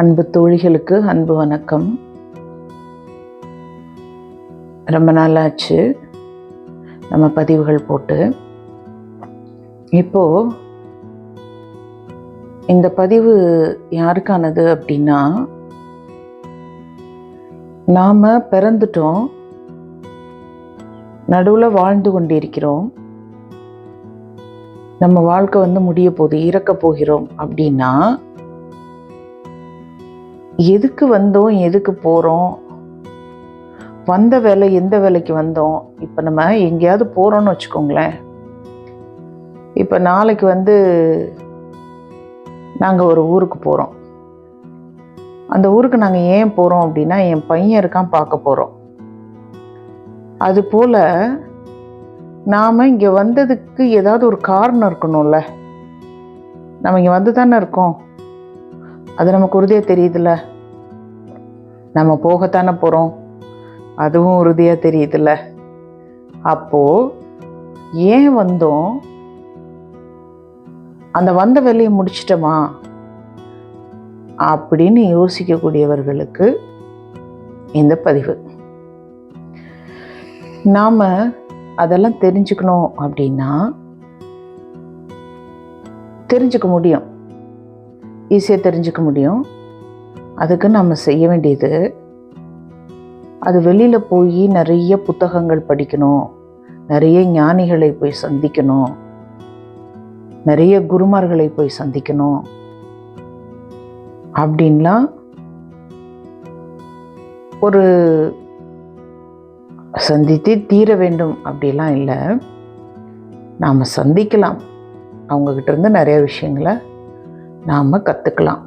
அன்பு தோழிகளுக்கு அன்பு வணக்கம். ரொம்ப நாளாச்சு நம்ம பதிவுகள் போட்டு. இப்போ இந்த பதிவு யாருக்கானது அப்படின்னா நாம் பிறந்துட்டோம் நடுவில் வாழ்ந்து கொண்டிருக்கிறோம் நம்ம வாழ்க்கை வந்து முடிய போகுது இறக்க போகிறோம் அப்படின்னா எதுக்கு வந்தோம் எதுக்கு போகிறோம் வந்த வேலை எந்த வேலைக்கு வந்தோம்? இப்போ நம்ம எங்கேயாவது போகிறோம்னு வச்சுக்கோங்களேன். இப்போ நாளைக்கு வந்து நாங்கள் ஒரு ஊருக்கு போகிறோம் அந்த ஊருக்கு நாங்கள் ஏன் போகிறோம் அப்படின்னா என் பையன் இருக்கான் பார்க்க போகிறோம் அதுபோல் நாம் இங்கே வந்ததுக்கு ஏதாவது ஒரு காரணம் இருக்கணும்ல. நம்ம இங்கே வந்து தானே இருக்கோம். அது நமக்கு உறுதியாக தெரியுதுல்ல. நம்ம போகத்தானே போகிறோம் அதுவும் உறுதியாக தெரியுதுல்ல. அப்போது ஏன் வந்தோம்? அந்த வந்த வேலையை முடிச்சிட்டோமா? அப்படின்னு யோசிக்கக்கூடியவர்களுக்கு இந்த பதிவு. நாம் அதெல்லாம் தெரிஞ்சுக்கணும் அப்படின்னா தெரிஞ்சுக்க முடியும். ஈஸியாக தெரிஞ்சுக்க முடியும். அதுக்கு நம்ம செய்ய வேண்டியது அது வெளியில் போய் நிறைய புத்தகங்கள் படிக்கணும் நிறைய ஞானிகளை போய் சந்திக்கணும் நிறைய குருமார்களை போய் சந்திக்கணும். அப்படின்லாம் ஒரு சந்தித்து தீர வேண்டும் அப்படிலாம் இல்லை. நாம் சந்திக்கலாம். அவங்கக்கிட்ட இருந்து நிறைய விஷயங்களை நாம் கற்றுக்கலாம்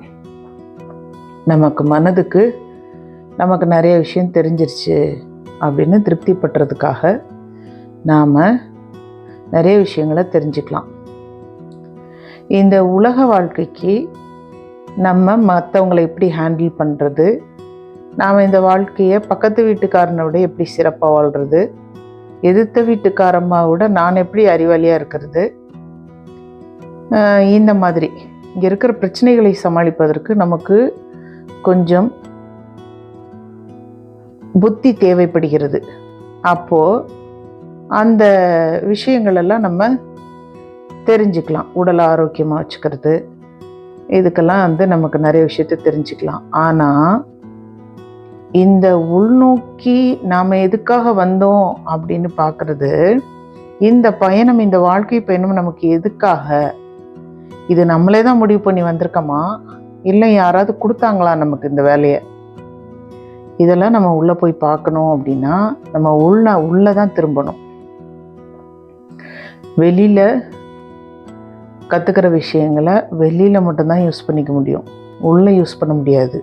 நமக்கு மனதுக்கு நமக்கு நிறைய விஷயம் தெரிஞ்சிருச்சு அப்படின்னு திருப்திப்படுறதுக்காக நாம் நிறைய விஷயங்களை தெரிஞ்சுக்கலாம். இந்த உலக வாழ்க்கைக்கு நம்ம மற்றவங்களை எப்படி ஹேண்டில் பண்ணுறது நாம் இந்த வாழ்க்கையை பக்கத்து வீட்டுக்காரனோட எப்படி சிறப்பாக வாழ்கிறது எதிர்த்த வீட்டுக்காரம்மாவோட நான் எப்படி அறிவாளியாக இருக்கிறது இந்த மாதிரி. இங்கே இருக்கிற பிரச்சனைகளை சமாளிப்பதற்கு நமக்கு கொஞ்சம் புத்தி தேவைப்படுகிறது. அப்போது அந்த விஷயங்களெல்லாம் நம்ம தெரிஞ்சுக்கலாம். உடல் ஆரோக்கியமாக வச்சுக்கிறது. இதுக்கெல்லாம் வந்து நமக்கு நிறைய விஷயத்த தெரிஞ்சுக்கலாம். ஆனால் இந்த உள்நோக்கி நாம் எதுக்காக வந்தோம் அப்படின்னு பார்க்குறது இந்த பயணம் இந்த வாழ்க்கை பயணம் நமக்கு எதுக்காக இது நம்மளே தான் முடிவு பண்ணி வந்திருக்கோமா? இல்லை யாராவது கொடுத்தாங்களா நமக்கு இந்த வேலையை? இதெல்லாம் நம்ம உள்ளே போய் பார்க்கணும் அப்படின்னா நம்ம உள்ள உள்ளே தான் திரும்பணும். வெளியில் கற்றுக்கிற விஷயங்களை வெளியில் மட்டும்தான் யூஸ் பண்ணிக்க முடியும். உள்ளே யூஸ் பண்ண முடியாது.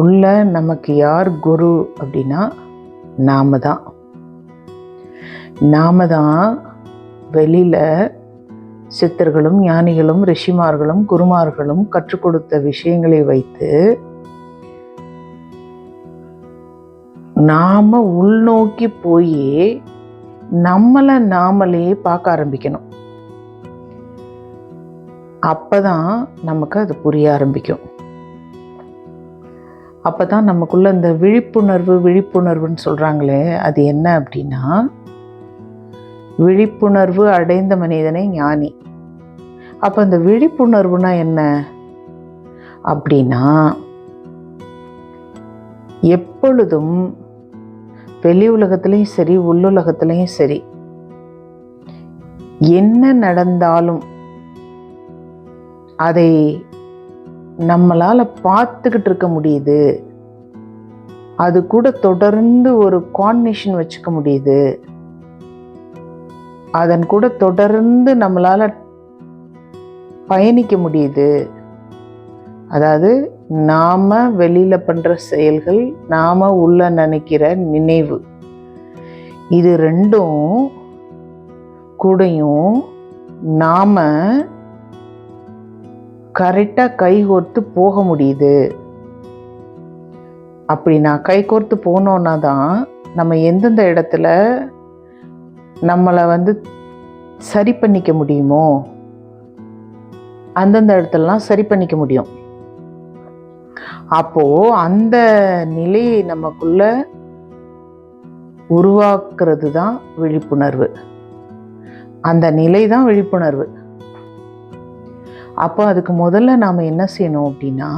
உள்ள நமக்கு யார் குரு அப்படின்னா நாம தான். நாம தான் வெளியில் சித்தர்களும் ஞானிகளும் ரிஷிமார்களும் குருமார்களும் கற்றுக் கொடுத்த விஷயங்களை வைத்து நாம உள்நோக்கி போய் நம்மளை நாமளே பார்க்க ஆரம்பிக்கணும். அப்பதான் நமக்கு அது புரிய ஆரம்பிக்கும். அப்பதான் நமக்குள்ள இந்த விழிப்புணர்வு விழிப்புணர்வுன்னு சொல்றாங்களே அது என்ன அப்படின்னா விழிப்புணர்வு அடைந்த மனிதனே ஞானி. அப்போ இந்த விழிப்புணர்வுனா என்ன? அப்படின்னா எப்பொழுதும் வெளி உலகத்துலேயும் சரி உள்ளுலகத்துலேயும் சரி என்ன நடந்தாலும் அதை நம்மளால் பார்த்துக்கிட்டு இருக்க முடியுது. அது கூட தொடர்ந்து ஒரு கோஆர்டினேஷன் வச்சுக்க முடியுது. அதன் கூட தொடர்ந்து நம்மளால் பயணிக்க முடியுது. அதாவது நாம் வெளியில் பண்ணுற செயல்கள் நாம் உள்ள நினைக்கிற நினைவு. இது ரெண்டும் கூடயும் நாம் கரெக்டாக கைகோர்த்து போக முடியுது. அப்படி நான் கைகோர்த்து போனோன்னா தான் நம்ம எந்தெந்த இடத்துல நம்மளை வந்து சரி பண்ணிக்க முடியுமோ அந்தந்த இடத்துலலாம் சரி பண்ணிக்க முடியும். அப்போ அந்த நிலையை நமக்குள்ள உருவாக்குறது தான் விழிப்புணர்வு. அந்த நிலை தான் விழிப்புணர்வு. அப்போ அதுக்கு முதல்ல நாம் என்ன செய்யணும் அப்படின்னா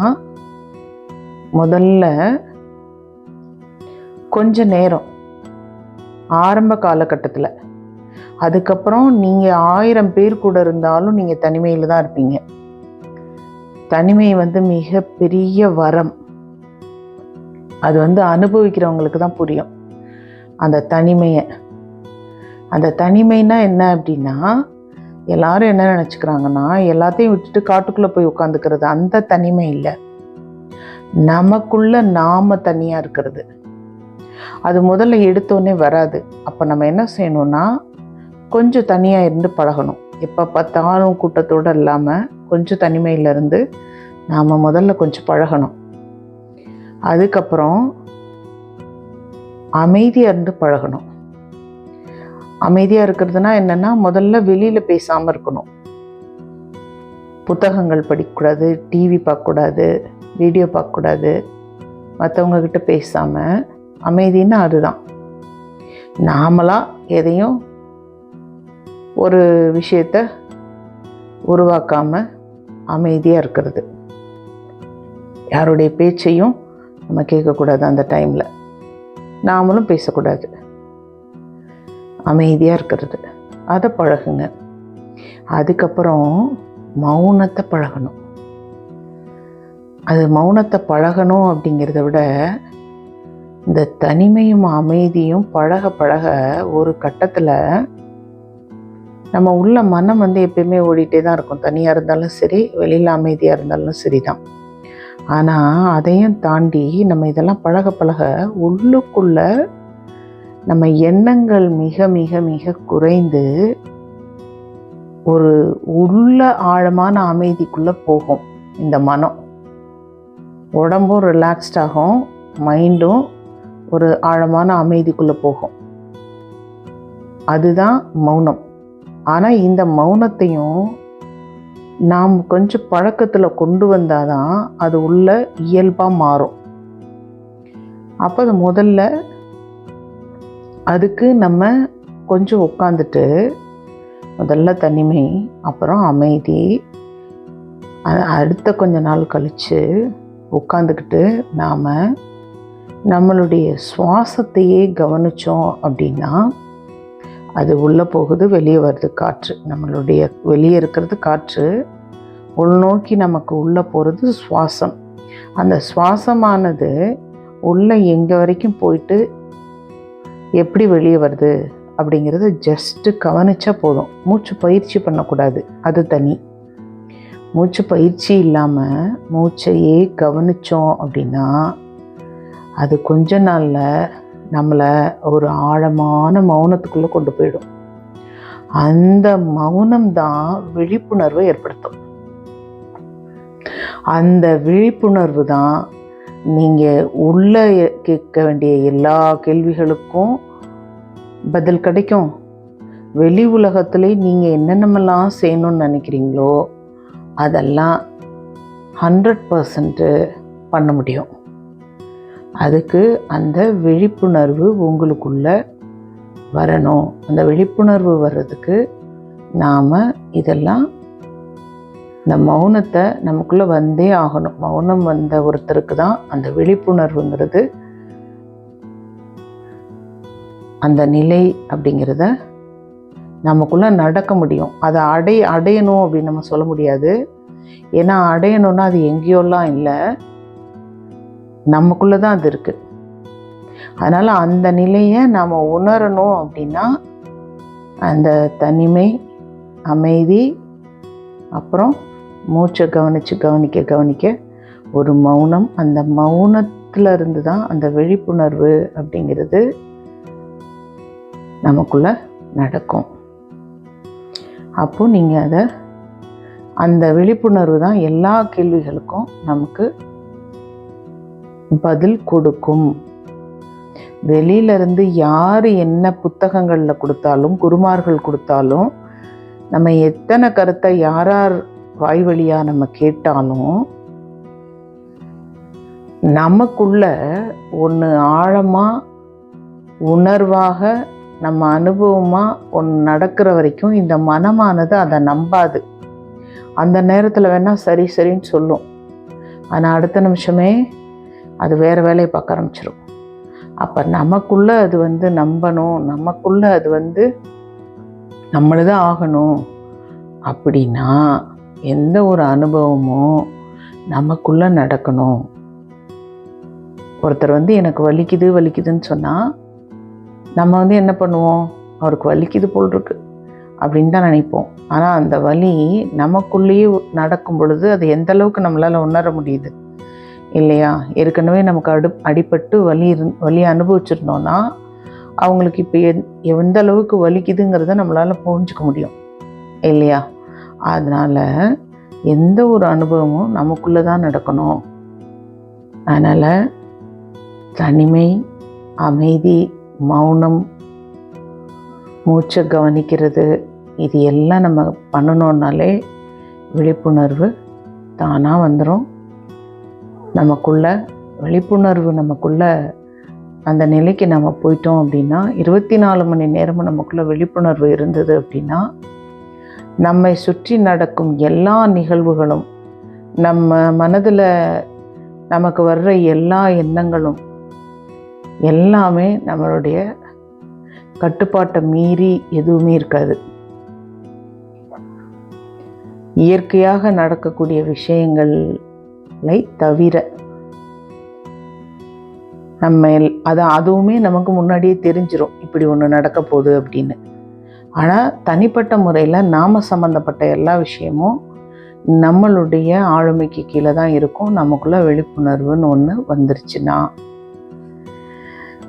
முதல்ல கொஞ்ச நேரம் ஆரம்ப காலகட்டத்தில் அதுக்கப்புறம் நீங்கள் ஆயிரம் பேர் கூட இருந்தாலும் நீங்கள் தனிமையில் தான் இருப்பீங்க. தனிமை வந்து மிகப்பெரிய வரம். அது வந்து அனுபவிக்கிறவங்களுக்கு தான் புரியும். அந்த தனிமையை. அந்த தனிமைனா என்ன அப்படின்னா எல்லாரும் என்ன நினச்சிக்கிறாங்கன்னா எல்லாத்தையும் விட்டுட்டு காட்டுக்குள்ளே போய் உட்காந்துக்கிறது. அந்த தனிமை இல்லை. நமக்குள்ள நாம தனியாக இருக்கிறது. அது முதல்ல எடுத்தோடனே வராது. அப்போ நம்ம என்ன செய்யணும்னா கொஞ்சம் தனியாக இருந்து பழகணும். எப்போ பார்த்தாலும் கூட்டத்தோடு இல்லாமல் கொஞ்சம் தனிமையிலேருந்து நாம் முதல்ல கொஞ்சம் பழகணும். அதுக்கப்புறம் அமைதியாக இருந்து பழகணும். அமைதியாக இருக்கிறதுனா என்னென்னா முதல்ல வெளியில் பேசாமல் இருக்கணும். புத்தகங்கள் படிக்கக்கூடாது டிவி பார்க்கக்கூடாது வீடியோ பார்க்கக்கூடாது. மற்றவங்கக்கிட்ட பேசாமல் அமைதின்னா அதுதான். நாமளாக எதையும் ஒரு விஷயத்த உருவாக்காமல் அமைதியாக இருக்கிறது. யாருடைய பேச்சையும் நம்ம கேட்கக்கூடாது அந்த டைமில் நாமளும் பேசக்கூடாது. அமைதியாக இருக்கிறது. அதை பழகுங்க. அதுக்கப்புறம் மௌனத்தை பழகணும். அது மௌனத்தை பழகணும் அப்படிங்கிறத விட இந்த தனிமையும் அமைதியும் பழக பழக ஒரு கட்டத்தில் நம்ம உள்ள மனம் வந்து எப்பயுமே ஓடிட்டே தான் இருக்கும். தனியாக இருந்தாலும் சரி வெளியில் அமைதியாக இருந்தாலும் சரி தான் ஆனால் அதையும் தாண்டி நம்ம இதெல்லாம் பழக பழக உள்ளுக்குள்ள நம்ம எண்ணங்கள் மிக மிக மிக குறைந்து ஒரு உள்ள ஆழமான அமைதிக்குள்ளே போகும் இந்த மனம். உடம்பும் ரிலாக்ஸ்ட் ஆகும் மைண்டும் ஒரு ஆழமான அமைதிக்குள்ளே போகும். அதுதான் மௌனம். ஆனால் இந்த மௌனத்தையும் நாம் கொஞ்சம் பழக்கத்தில் கொண்டு வந்தால் தான் அது உள்ள இயல்பாக மாறும். அப்போ அது முதல்ல அதுக்கு நம்ம கொஞ்சம் உட்காந்துட்டு முதல்ல தனிமை அப்புறம் அமைதி அடுத்த கொஞ்ச நாள் கழித்து உட்காந்துக்கிட்டு நாம் நம்மளுடைய சுவாசத்தையே கவனித்தோம் அப்படின்னா அது உள்ளே போகுது வெளியே வருது காற்று. நம்மளுடைய வெளியே இருக்கிறது காற்று. உள்நோக்கி நமக்கு உள்ளே போகிறது சுவாசம். அந்த சுவாசமானது உள்ளே எங்கே வரைக்கும் போயிட்டு எப்படி வெளியே வருது அப்படிங்கிறத ஜஸ்ட்டு கவனித்தா போதும். மூச்சு பயிற்சி பண்ணக்கூடாது அது தனி. மூச்சு பயிற்சி இல்லாமல் மூச்சையே கவனிச்சோம் அப்படின்னா அது கொஞ்ச நாளில் நம்மளை ஒரு ஆழமான மௌனத்துக்குள்ளே கொண்டு போயிடும். அந்த மௌனம் தான் விழிப்புணர்வை ஏற்படுத்தும். அந்த விழிப்புணர்வு தான் நீங்கள் உள்ளே கேட்க வேண்டிய எல்லா கேள்விகளுக்கும் பதில் கிடைக்கும். வெளி உலகத்துலேயே நீங்கள் என்னென்னமெல்லாம் செய்யணும்னு நினைக்கிறீங்களோ அதெல்லாம் ஹண்ட்ரட் பர்சன்ட்டு பண்ண முடியும். அதுக்கு அந்த விழிப்புணர்வு உங்களுக்குள்ள வரணும். அந்த விழிப்புணர்வு வர்றதுக்கு நாம் இதெல்லாம் இந்த மௌனத்தை நமக்குள்ளே வந்தே ஆகணும். மௌனம் வந்த ஒருத்தருக்கு தான் அந்த விழிப்புணர்வுங்கிறது அந்த நிலை அப்படிங்கிறத நமக்குள்ளே நடக்க முடியும். அதை அடை அடையணும் அப்படின்னு நம்ம சொல்ல முடியாது. ஏன்னா அடையணும்னா அது எங்கேயோலாம் இல்லை. நமக்குள்ளே தான் அது இருக்குது அதனால் அந்த நிலையை நாம் உணரணும் அப்படின்னா அந்த தனிமை அமைதி அப்புறம் மூச்சை கவனித்து கவனிக்க கவனிக்க ஒரு மௌனம். அந்த மௌனத்தில் இருந்து தான் அந்த விழிப்புணர்வு அப்படிங்கிறது நமக்குள்ளே நடக்கும். அப்போது நீங்கள் அதை அந்த விழிப்புணர்வு தான் எல்லா கேள்விகளுக்கும் நமக்கு பதில் கொடுக்கும். வெளியிலருந்து யார் என்ன புத்தகங்களில் கொடுத்தாலும் குருமார்கள் கொடுத்தாலும் நம்ம எத்தனை கருத்தை யாரார் வாய்வழியாக வாய் வழியாக நம்ம கேட்டாலும் நமக்குள்ள ஒன்று ஆழமாக உணர்வாக நம்ம அனுபவமாக ஒன்று நடக்கிற வரைக்கும் இந்த மனமானது அதை நம்பாது. அந்த நேரத்தில் வேணால் சரி சரின்னு சொல்லும். ஆனால் அடுத்த நிமிஷமே அது வேறு வேலையை பார்க்க ஆரம்பிச்சிடும் அப்போ நமக்குள்ளே அது வந்து நம்பணும். நமக்குள்ளே அது வந்து நம்மளுதான் ஆகணும். அப்படின்னா எந்த ஒரு அனுபவமும் நமக்குள்ளே நடக்கணும். ஒருத்தர் வந்து எனக்கு வலிக்குது வலிக்குதுன்னு சொன்னால் நம்ம வந்து என்ன பண்ணுவோம்? அவருக்கு வலிக்குது போல் இருக்கு அப்படின்னு தான் நினைப்போம். ஆனால் அந்த வலி நமக்குள்ளேயே நடக்கும் பொழுது அது எந்த அளவுக்கு நம்மளால் உணர முடியுது? இல்லையா? ஏற்கனவே நமக்கு அடு அடிபட்டு வலி இரு வலி அனுபவிச்சிருந்தோன்னா அவங்களுக்கு இப்போ எந் எந்த அளவுக்கு வலிக்குதுங்கிறத நம்மளால் புரிஞ்சுக்க முடியும். இல்லையா? அதனால் எந்த ஒரு அனுபவமும் நமக்குள்ளே தான் நடக்கணும். அதனால் தனிமை அமைதி மௌனம் மூச்சை கவனிக்கிறது இது எல்லாம் நம்ம பண்ணணுன்னாலே விழிப்புணர்வு தானாக வந்துடும் நமக்குள்ள விழிப்புணர்வு நமக்குள்ள அந்த நிலைக்கு நம்ம போயிட்டோம் அப்படின்னா இருபத்தி நாலு மணி நேரமும் நமக்குள்ள விழிப்புணர்வு இருந்தது அப்படின்னா நம்மை சுற்றி நடக்கும் எல்லா நிகழ்வுகளும் நம்ம மனதில் நமக்கு வர்ற எல்லா எண்ணங்களும் எல்லாமே நம்மளுடைய கட்டுப்பாட்டை மீறி எதுவுமே இருக்காது. இயற்கையாக நடக்கக்கூடிய விஷயங்கள் தவிர. நம்ம எல்- அது அதுவுமே நமக்கு முன்னாடியே தெரிஞ்சிடும் இப்படி ஒன்று நடக்க போகுது அப்படின்னு. ஆனால் தனிப்பட்ட முறையில் நாம சம்மந்தப்பட்ட எல்லா விஷயமும் நம்மளுடைய ஆளுமைக்கு கீழே தான் இருக்கும். நமக்குள்ள விழிப்புணர்வுன்னு ஒன்று வந்துருச்சுன்னா.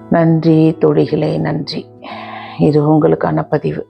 நன்றி தொழிகளே நன்றி. இது உங்களுக்கான பதிவு.